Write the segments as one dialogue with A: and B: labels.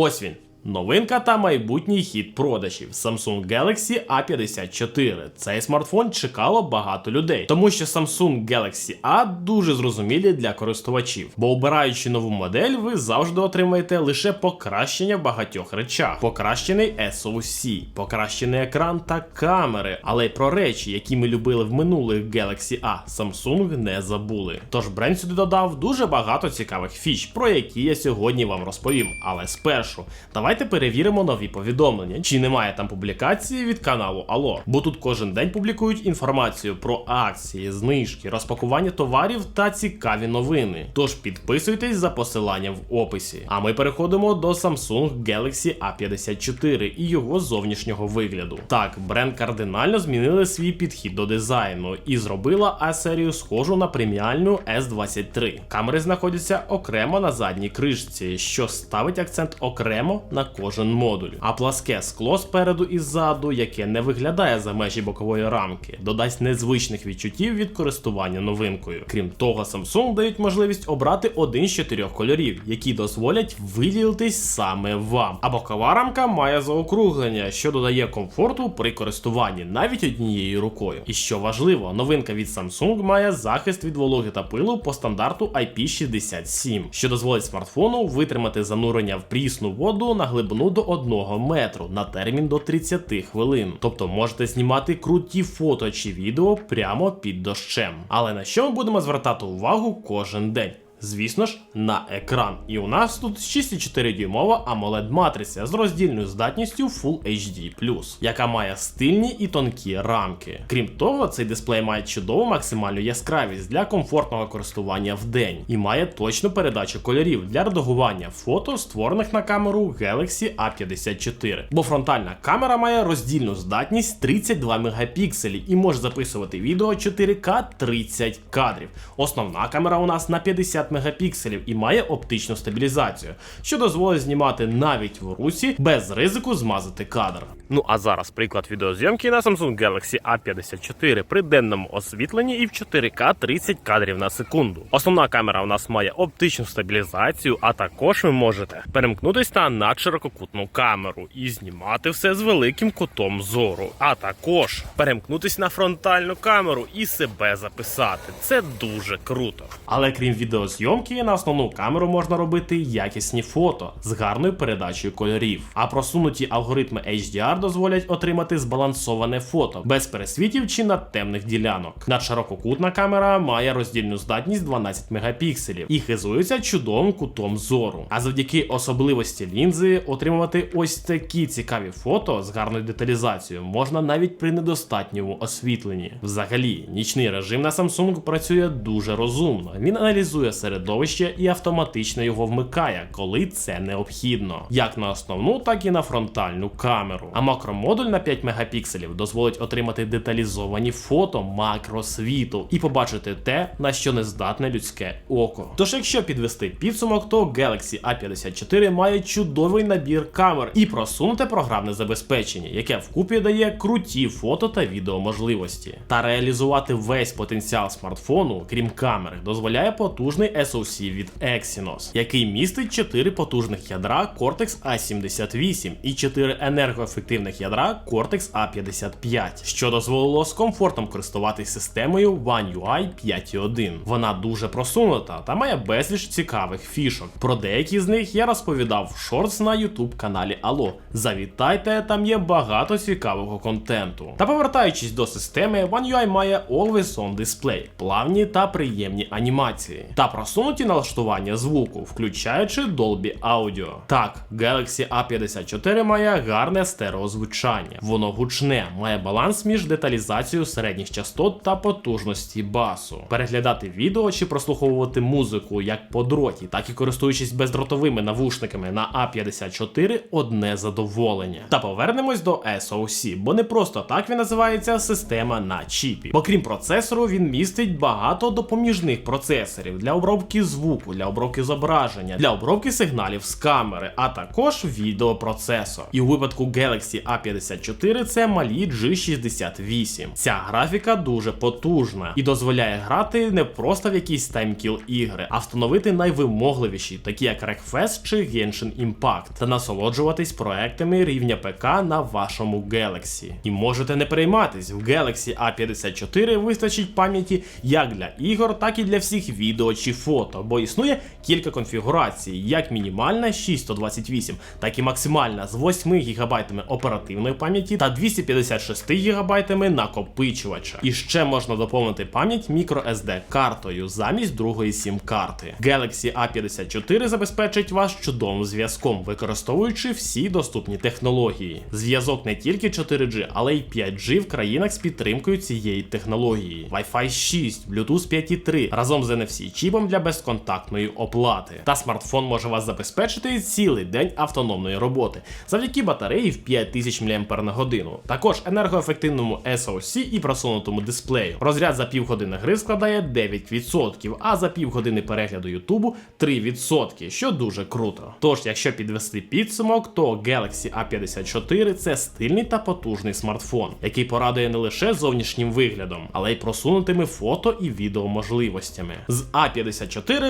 A: Ось він. Новинка та майбутній хід продажів Samsung Galaxy A54. Цей смартфон чекало багато людей, тому що Samsung Galaxy A дуже зрозумілі для користувачів, бо обираючи нову модель, ви завжди отримаєте лише покращення в багатьох речах: покращений SoC, покращений екран та камери. Але й про речі, які ми любили в минулих Galaxy A, Samsung не забули. Тож бренд сюди додав дуже багато цікавих фіч, про які я сьогодні вам розповім. Але спершу давайте перевіримо нові повідомлення, чи немає там публікації від каналу Алло, бо тут кожен день публікують інформацію про акції, знижки, розпакування товарів та цікаві новини. Тож підписуйтесь за посиланням в описі. А ми переходимо до Samsung Galaxy A54 і його зовнішнього вигляду. Так, бренд кардинально змінили свій підхід до дизайну і зробила А-серію схожу на преміальну S23. Камери знаходяться окремо на задній кришці, що ставить акцент окремо на кожен модуль. А пласке скло спереду і ззаду, яке не виглядає за межі бокової рамки, додасть незвичних відчуттів від користування новинкою. Крім того, Samsung дають можливість обрати один з чотирьох кольорів, які дозволять виділитись саме вам. А бокова рамка має заокруглення, що додає комфорту при користуванні навіть однією рукою. І що важливо, новинка від Samsung має захист від вологи та пилу по стандарту IP67, що дозволить смартфону витримати занурення в прісну воду на глибину до 1 метру на термін до 30 хвилин. Тобто можете знімати круті фото чи відео прямо під дощем. Але на що ми будемо звертати увагу кожен день? Звісно ж, на екран. І у нас тут 6,4 дюймова amoled матриця з роздільною здатністю Full HD+, яка має стильні і тонкі рамки. Крім того, цей дисплей має чудову максимальну яскравість для комфортного користування в день і має точну передачу кольорів для редагування фото, створених на камеру Galaxy A54. Бо фронтальна камера має роздільну здатність 32 мегапікселі і може записувати відео 4К 30 кадрів. Основна камера у нас на 50 мегапікселів і має оптичну стабілізацію, що дозволить знімати навіть в русі без ризику змазати кадр. Ну а зараз приклад відеозйомки на Samsung Galaxy A54 при денному освітленні і в 4К 30 кадрів на секунду. Основна камера у нас має оптичну стабілізацію, а також ви можете перемкнутися на надширококутну камеру і знімати все з великим кутом зору, а також перемкнутися на фронтальну камеру і себе записати. Це дуже круто. Але крім відеозйомки, на основну камеру можна робити якісні фото з гарною передачею кольорів. А просунуті алгоритми HDR дозволять отримати збалансоване фото без пересвітів чи надтемних ділянок. Надширококутна камера має роздільну здатність 12 мегапікселів і хизується чудовим кутом зору. А завдяки особливості лінзи отримувати ось такі цікаві фото з гарною деталізацією можна навіть при недостатньому освітленні. Взагалі, нічний режим на Samsung працює дуже розумно. Він аналізує середовище і автоматично його вмикає, коли це необхідно, як на основну, так і на фронтальну камеру. А макромодуль на 5 мегапікселів дозволить отримати деталізовані фото макросвіту і побачити те, на що не здатне людське око. Тож, якщо підвести підсумок, то Galaxy A54 має чудовий набір камер і просунуте програмне забезпечення, яке вкупі дає круті фото та відео можливості. Та реалізувати весь потенціал смартфону, крім камери, дозволяє потужний SoC від Exynos, який містить 4 потужних ядра Cortex A78 і 4 енергоефективних ядра Cortex A55, що дозволило з комфортом користуватись системою One UI 5.1. Вона дуже просунута та має безліч цікавих фішок. Про деякі з них я розповідав в шортс на YouTube каналі Allo. Завітайте, там є багато цікавого контенту. Та повертаючись до системи, One UI має Always On Display, плавні та приємні анімації та просунуті налаштування звуку, включаючи Dolby Audio. Так, Galaxy A54 має гарне стереозвучання. Воно гучне, має баланс між деталізацією середніх частот та потужності басу. Переглядати відео чи прослуховувати музику як по дроті, так і користуючись бездротовими навушниками на A54 одне задоволення. Та повернемось до SoC, бо не просто так він називається система на чіпі. Бо крім процесору, він містить багато допоміжних процесорів для обробки обробки звуку, для обробки зображення, для обробки сигналів з камери, а також відеопроцесор. І у випадку Galaxy A54 це малі G68. Ця графіка дуже потужна і дозволяє грати не просто в якісь таймкіл ігри, а встановити найвимогливіші, такі як Wreckfest чи Genshin Impact, та насолоджуватись проектами рівня ПК на вашому Galaxy. І можете не перейматись, в Galaxy A54 вистачить пам'яті як для ігор, так і для всіх відео чи фото, бо існує кілька конфігурацій, як мінімальна 628, так і максимальна з 8 ГБ оперативної пам'яті та 256 ГБ накопичувача. І ще можна доповнити пам'ять microSD картою замість другої сім-карти. Galaxy A54 забезпечить вас чудовим зв'язком, використовуючи всі доступні технології. Зв'язок не тільки 4G, але й 5G в країнах з підтримкою цієї технології. Wi-Fi 6, Bluetooth 5.3 разом з NFC чіпом для безконтактної оплати. Та смартфон може вас забезпечити цілий день автономної роботи завдяки батареї в 5000 мАч. Також енергоефективному SoC і просунутому дисплею. Розряд за півгодини гри складає 9%, а за півгодини перегляду Ютубу 3%, що дуже круто. Тож, якщо підвести підсумок, то Galaxy A54 це стильний та потужний смартфон, який порадує не лише зовнішнім виглядом, але й просунутими фото і відео можливостями. З A54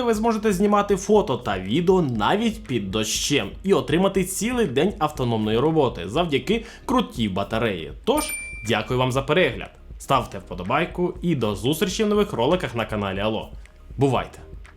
A: ви зможете знімати фото та відео навіть під дощем і отримати цілий день автономної роботи завдяки крутій батареї. Тож, дякую вам за перегляд. Ставте вподобайку і до зустрічі в нових роликах на каналі Алло. Бувайте!